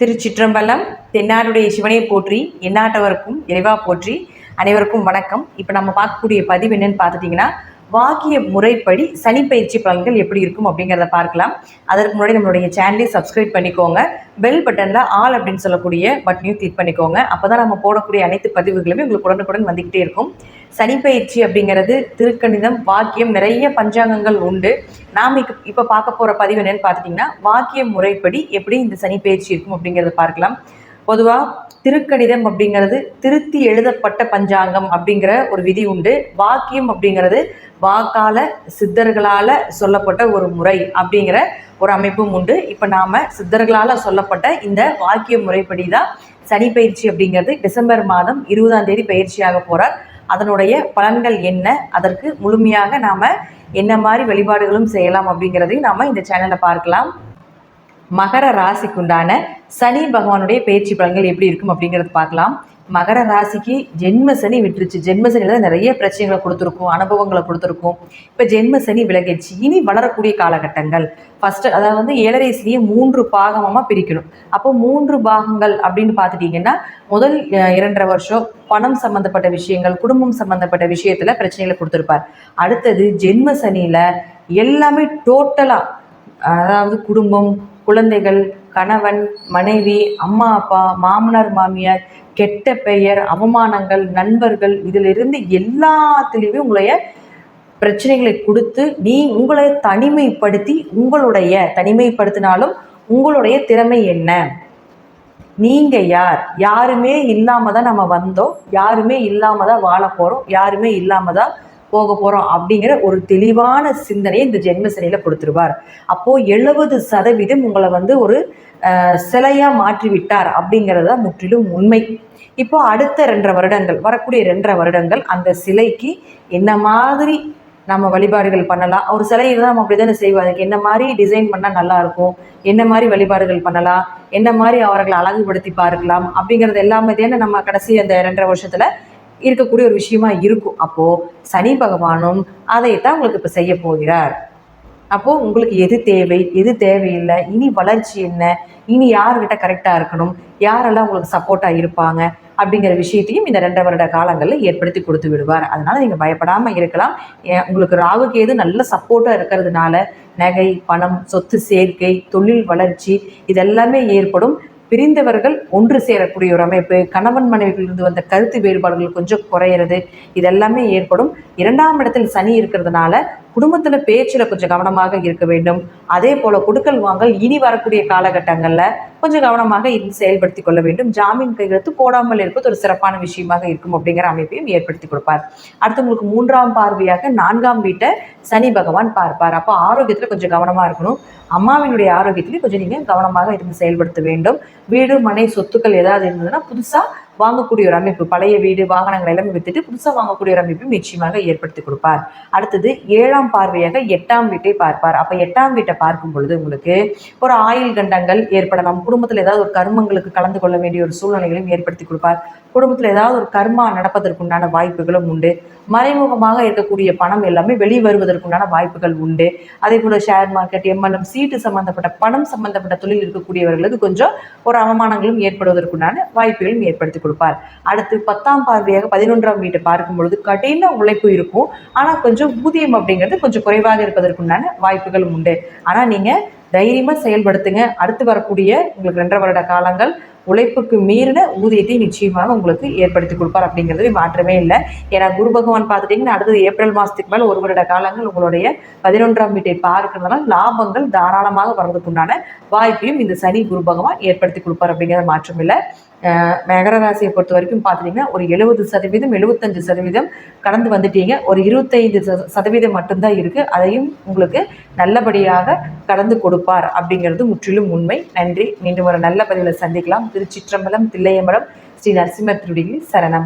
திருச்சிற்றம்பலம் தென்னாருடைய சிவனை போற்றி எண்ணாட்டவருக்கும் இறைவா போற்றி. அனைவருக்கும் வணக்கம். இப்போ நம்ம பார்க்கக்கூடிய பதிவு என்னன்னு பார்த்துட்டிங்கன்னா வாக்கிய முறைப்படி சனி பயிற்சி பலன்கள் எப்படி இருக்கும் அப்படிங்கிறத பார்க்கலாம். அதற்கு முன்னாடி நம்மளுடைய சேனலை சப்ஸ்கிரைப் பண்ணிக்கோங்க. பெல் பட்டனில் ஆல் அப்படின்னு சொல்லக்கூடிய பட்டனையும் கிளிக் பண்ணிக்கோங்க. அப்போ தான் நம்ம போடக்கூடிய அனைத்து பதிவுகளுமே உங்களுக்கு உடனுக்குடன் வந்துக்கிட்டே இருக்கும். சனி பயிற்சி அப்படிங்கிறது திருக்கணிதம் வாக்கியம் நிறைய பஞ்சாங்கங்கள் உண்டு. நாம் இப்போ இப்போ பார்க்க போகிற பதிவு என்னென்னு பார்த்துட்டிங்கன்னா வாக்கிய முறைப்படி எப்படி இந்த சனி பயிற்சி இருக்கும் அப்படிங்கிறத பார்க்கலாம். பொதுவாக திருக்கணிதம் அப்படிங்கிறது திருத்தி எழுதப்பட்ட பஞ்சாங்கம் அப்படிங்கிற ஒரு விதி உண்டு. வாக்கியம் அப்படிங்கிறது வாக்கால சித்தர்களால் சொல்லப்பட்ட ஒரு முறை அப்படிங்கிற ஒரு அமைப்பும் உண்டு. இப்போ நாம் சித்தர்களால் சொல்லப்பட்ட இந்த வாக்கிய முறைப்படி தான் சனி பயிற்சி அப்படிங்கிறது டிசம்பர் மாதம் இருபதாம் தேதி பயிற்சியாக போகிறார் அதனுடைய பலன்கள் என்ன? அதற்கு முழுமையாக நாம் என்ன மாதிரி வழிபாடுகளும் செய்யலாம் அப்படிங்கிறதையும் நாம் இந்த சேனலில் பார்க்கலாம். மகர ராசிக்குண்டான சனி பகவானுடைய பயிற்சி பலன்கள் எப்படி இருக்கும் அப்படிங்கிறது பார்க்கலாம். மகர ராசிக்கு ஜென்ம சனி விட்டுருச்சு. ஜென்ம சனியில் தான் நிறைய பிரச்சனைகளை கொடுத்துருக்கும் அனுபவங்களை கொடுத்துருக்கும். இப்போ ஜென்ம சனி விலகிடுச்சு. இனி வளரக்கூடிய காலகட்டங்கள். ஃபஸ்ட்டு அதாவது வந்து ஏழரை சனியை மூன்று பாகமாக பிரிக்கணும். அப்போ மூன்று பாகங்கள் அப்படின்னு பார்த்துட்டிங்கன்னா முதல் இரண்டரை வருஷம் பணம் சம்மந்தப்பட்ட விஷயங்கள் குடும்பம் சம்மந்தப்பட்ட விஷயத்தில் பிரச்சனைகளை கொடுத்துருப்பார். அடுத்தது ஜென்ம சனியில் எல்லாமே டோட்டலாக அதாவது குடும்பம் குழந்தைகள் கணவன் மனைவி அம்மா அப்பா மாமனார் மாமியார் கெட்ட பெயர் அவமானங்கள் நண்பர்கள் இதிலிருந்து எல்லாத்துலேயுமே உங்களைய பிரச்சனைகளை கொடுத்து நீ உங்களை தனிமைப்படுத்தி உங்களுடைய தனிமைப்படுத்தினாலும் உங்களுடைய திறமை என்ன? நீங்க யார்? யாருமே இல்லாம தான் நம்ம வந்தோம். யாருமே இல்லாம தான் வாழ போறோம். யாருமே இல்லாம தான் போக போறோம் அப்படிங்கிற ஒரு தெளிவான சிந்தனையை இந்த ஜென்ம சிலையில் கொடுத்துருவார். அப்போ எழுபது சதவீதம் உங்களை வந்து ஒரு சிலையாக சிலையா மாற்றி விட்டார் அப்படிங்கிறது தான் முற்றிலும் உண்மை. இப்போ அடுத்த ரெண்டரை வருடங்கள் வரக்கூடிய ரெண்டரை வருடங்கள் அந்த சிலைக்கு என்ன மாதிரி நம்ம வழிபாடுகள் பண்ணலாம்? ஒரு சிலை இருந்தால் நம்ம அப்படி தானே செய்வோம். அதுக்கு என்ன மாதிரி டிசைன் பண்ணால் நல்லா இருக்கும்? என்ன மாதிரி வழிபாடுகள் பண்ணலாம்? என்ன மாதிரி அவர்களை அழகுபடுத்தி பார்க்கலாம்? அப்படிங்கிறது எல்லாமே தானே நம்ம கடைசி அந்த ரெண்டரை வருஷத்தில் இருக்கக்கூடிய ஒரு விஷயமா இருக்கும். அப்போது சனி பகவானும் அதைத்தான் உங்களுக்கு இப்போ செய்ய போகிறார். அப்போது உங்களுக்கு எது தேவை? எது தேவையில்லை? இனி வளர்ச்சி என்ன? இனி யார்கிட்ட கரெக்டாக இருக்கணும்? யாரெல்லாம் உங்களுக்கு சப்போர்ட்டாக இருப்பாங்க? அப்படிங்கிற விஷயத்தையும் இந்த ரெண்டு வருட காலங்களில் ஏற்படுத்தி கொடுத்து விடுவார். அதனால் நீங்கள் பயப்படாமல் இருக்கலாம். உங்களுக்கு ராகு கேது நல்ல சப்போர்ட்டாக இருக்கிறதுனால நகை பணம் சொத்து சேர்க்கை தொழில் வளர்ச்சி இதெல்லாமே ஏற்படும். பிரிந்தவர்கள் ஒன்று சேரக்கூடிய ஒரு அமைப்பு கணவன் மனைவிகளிருந்து வந்த கருத்து வேறுபாடுகள் கொஞ்சம் குறையிறது இதெல்லாமே ஏற்படும். இரண்டாம் இடத்தில் சனி இருக்கிறதுனால குடும்பத்தில் பேச்சில் கொஞ்சம் கவனமாக இருக்க வேண்டும். அதே போல் கொடுக்கல் வாங்கல் இனி வரக்கூடிய காலகட்டங்களில் கொஞ்சம் கவனமாக இருந்து செயல்படுத்தி கொள்ள வேண்டும். ஜாமீன் கையெழுத்து போடாமல் இருப்பது ஒரு சிறப்பான விஷயமாக இருக்கும் அப்படிங்கிற அமைப்பையும் ஏற்படுத்தி கொடுப்பார். அடுத்து உங்களுக்கு மூன்றாம் பார்வையாக நான்காம் வீட்டை சனி பகவான் பார்ப்பார். அப்போ ஆரோக்கியத்தில் கொஞ்சம் கவனமாக இருக்கணும். அம்மாவினுடைய ஆரோக்கியத்திலையும் கொஞ்சம் நீங்கள் கவனமாக இருந்து செயல்படுத்த வேண்டும். வீடு மனை சொத்துக்கள் ஏதாவது இருந்ததுன்னா புதுசாக வாங்கக்கூடிய ஒரு அமைப்பு பழைய வீடு வாகனங்கள் எல்லாமே வித்துட்டு புதுசாக வாங்கக்கூடிய ஒரு அமைப்பு நிச்சயமாக ஏற்படுத்தி கொடுப்பார். அடுத்தது ஏழாம் பார்வையாக எட்டாம் வீட்டை பார்ப்பார். அப்போ எட்டாம் வீட்டை பார்க்கும் பொழுது உங்களுக்கு ஒரு ஆயுள் கண்டங்கள் ஏற்படலாம். குடும்பத்தில் ஏதாவது ஒரு கர்மங்களுக்கு கலந்து கொள்ள வேண்டிய ஒரு சூழ்நிலைகளையும் ஏற்படுத்தி கொடுப்பார். குடும்பத்தில் ஏதாவது ஒரு கர்மா நடப்பதற்குண்டான வாய்ப்புகளும் உண்டு. மறைமுகமாக இருக்கக்கூடிய பணம் எல்லாமே வெளியே வருவதற்குண்டான வாய்ப்புகள் உண்டு. அதே போல் ஷேர் மார்க்கெட் எம்எல்எம் சீட்டு சம்பந்தப்பட்ட பணம் சம்பந்தப்பட்ட தொழில் இருக்கக்கூடியவர்களுக்கு கொஞ்சம் ஒரு அவமானங்களும் ஏற்படுவதற்குண்டான வாய்ப்புகளும் ஏற்படுத்தி கொடுப்பார். அடுத்து பத்தாம் பார்வையாக பதினொன்றாம் வீட்டை பார்க்கும் பொழுது கடின உழைப்பு இருக்கும். ஆனால் கொஞ்சம் ஊதியம் அப்படிங்கிறது கொஞ்சம் குறைவாக இருப்பதற்குண்டான வாய்ப்புகளும் உண்டு. ஆனால் நீங்கள் தைரியமாக செயல்படுத்துங்க. அடுத்து வரக்கூடிய உங்களுக்கு ரெண்டரை வருட காலங்கள் உழைப்புக்கு மீறின ஊதியத்தை நிச்சயமாக உங்களுக்கு ஏற்படுத்தி கொடுப்பார் அப்படிங்கிறது மாற்றமே இல்லை. ஏன்னா குரு பகவான் பார்த்துட்டிங்கன்னா அடுத்தது ஏப்ரல் மாதத்துக்கு மேலே ஒரு வருட காலங்கள் உங்களுடைய பதினொன்றாம் வீட்டை பார்க்கறதுனால லாபங்கள் தாராளமாக வர்றதுக்குண்டான வாய்ப்பையும் இந்த சனி குரு பகவான் ஏற்படுத்தி கொடுப்பார் அப்படிங்கிறது மாற்றம் இல்லை. மகர ராசியை பொறுத்த வரைக்கும் பார்த்துட்டிங்கன்னா ஒரு எழுபது சதவீதம் எழுபத்தஞ்சு சதவீதம் கடந்து வந்துட்டீங்க. ஒரு இருபத்தைந்து சத- சதவீதம் மட்டும்தான் இருக்குது அதையும் உங்களுக்கு நல்லபடியாக கடந்து கொடுப்பார் அப்படிங்கிறது முற்றிலும் உண்மை. நன்றி. மீண்டும் ஒரு நல்ல பதிவில் சந்திக்கலாம். திருச்சிற்றம்பலம் தில்லையம்பலம் ஸ்ரீ நரசிம்ம சரணம்.